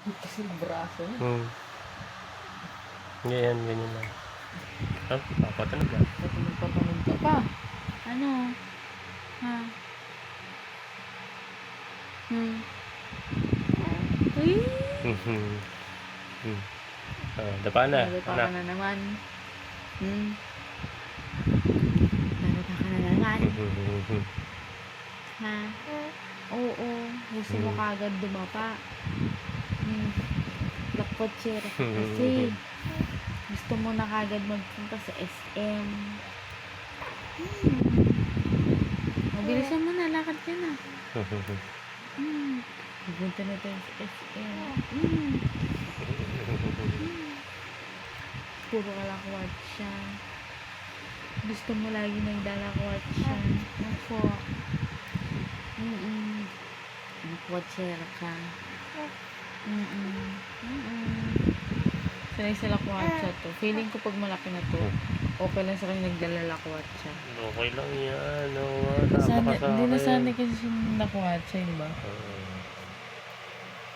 Kasi braso. Hmm. Ganyan, ganyan lang. Ah, papatunog na. Ba't magpapanood ka pa? Ano? Ha? Hmm. Uy! Mhm. Hmm. Ah, dapa na. Anak. ka na naman. Hmm. Ka na naman. Ha? Oo. Gusto mo Hmm. kagad dumapa. Lakot siya kasi. Gusto mo na kagad magpunta sa SM. Hmm. Mabilisan mo na. Lakad ka na. Hmm. Pupunta na tayo sa SM. Hmm. Puro ka lang siya. Gusto mo lagi nagdalakwat siya. Ako. Mm-mm. Nagwatsera ka. Mm-mm. Mm-mm. Sanay sa lakwatsa to. Feeling ko pag malaki na to, okay lang sa kanya naglalalakwatsa. Okay lang yan. Tama Sana, hindi na sana kasi siya nakwatsa, di ba? Oo.